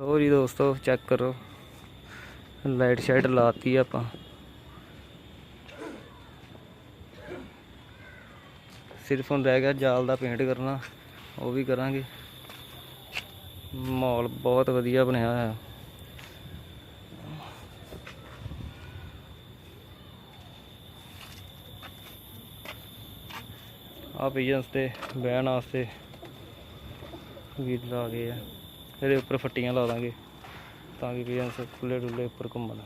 ਲੋ ਜੀ ਦੋਸਤੋ ਚੈੱਕ ਕਰੋ। ਲਾਈਟ ਸ਼ਾਈਟ ਲਾਤੀ ਆ ਆਪਾਂ। ਸਿਰਫ ਹੁਣ ਰਹਿ ਗਿਆ ਜਾਲ ਦਾ ਪੇਂਟ ਕਰਨਾ, ਉਹ ਵੀ ਕਰਾਂਗੇ। ਮਾਹੌਲ ਬਹੁਤ ਵਧੀਆ ਬਣਿਆ ਹੋਇਆ। ਆ ਪੀਜਨਸ ਤੇ ਬਹਿਣ ਵਾਸਤੇ ਵੀ ਲਾ ਗਏ ਆ। ਇਹਦੇ ਉੱਪਰ ਫੱਟੀਆਂ ਲਾ ਦਾਂਗੇ ਤਾਂ ਕਿ ਪੀਜਨਸ ਖੁੱਲੇ ਡੁੱਲੇ ਉੱਪਰ ਘੁੰਮਣ।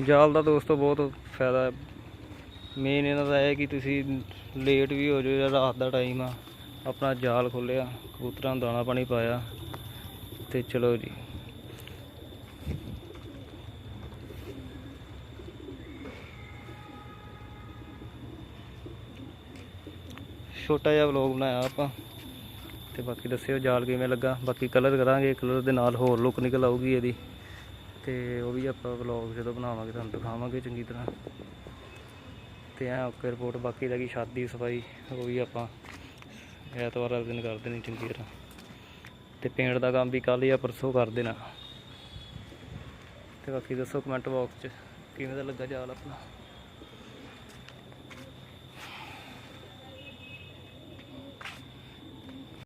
ਜਾਲ ਦਾ ਦੋਸਤੋ ਬਹੁਤ ਫਾਇਦਾ ਮੇਨ ਇਹਨਾਂ ਦਾ ਇਹ ਹੈ ਕਿ ਤੁਸੀਂ ਲੇਟ ਵੀ ਹੋ ਜਾਓ ਜਾਂ ਰਾਤ ਦਾ ਟਾਈਮ ਆ। ਆਪਣਾ ਜਾਲ ਖੋਲਿਆ ਕਬੂਤਰਾਂ ਦਾਣਾ ਪਾਣੀ ਪਾਇਆ ਤੇ ਚਲੋ ਜੀ। ਛੋਟਾ ਜਿਹਾ ਵਲੌਗ ਬਣਾਇਆ ਆਪਾਂ। ਤੇ ਬਾਕੀ ਦੱਸਿਓ ਜਾਲ ਕਿਵੇਂ ਲੱਗਾ। ਬਾਕੀ ਕਲਰ ਕਰਾਂਗੇ ਕਲਰ ਦੇ ਨਾਲ ਹੋਰ ਲੁੱਕ ਨਿਕਲ ਆਊਗੀ ਇਹਦੀ। ਤੇ ਉਹ ਵੀ ਆਪਾਂ ਵਲੌਗ ਜਦੋਂ ਬਣਾਵਾਂਗੇ, ਤੁਹਾਨੂੰ ਦਿਖਾਵਾਂਗੇ ਚੰਗੀ ਤਰ੍ਹਾਂ। ਤੇ ਐ ਓਕੇ ਰਿਪੋਰਟ ਬਾਕੀ ਰਹਿ ਗਈ ਛੱਤ ਦੀ ਸਫ਼ਾਈ, ਉਹ ਵੀ ਆਪਾਂ ਐਤਵਾਰ ਵਾਲੇ ਦਿਨ ਕਰ ਦੇਣੀ ਚੰਗੀ ਤਰ੍ਹਾਂ। ਤੇ ਪੇਂਟ ਦਾ ਕੰਮ ਵੀ ਕੱਲ੍ਹ ਜਾਂ ਪਰਸੋਂ ਕਰ ਦੇਣਾ। ਤੇ ਬਾਕੀ ਦੱਸੋ ਕਮੈਂਟ ਬਾਕਸ 'ਚ ਕਿਵੇਂ ਦਾ ਲੱਗਾ ਜਾਲ ਆਪਣਾ।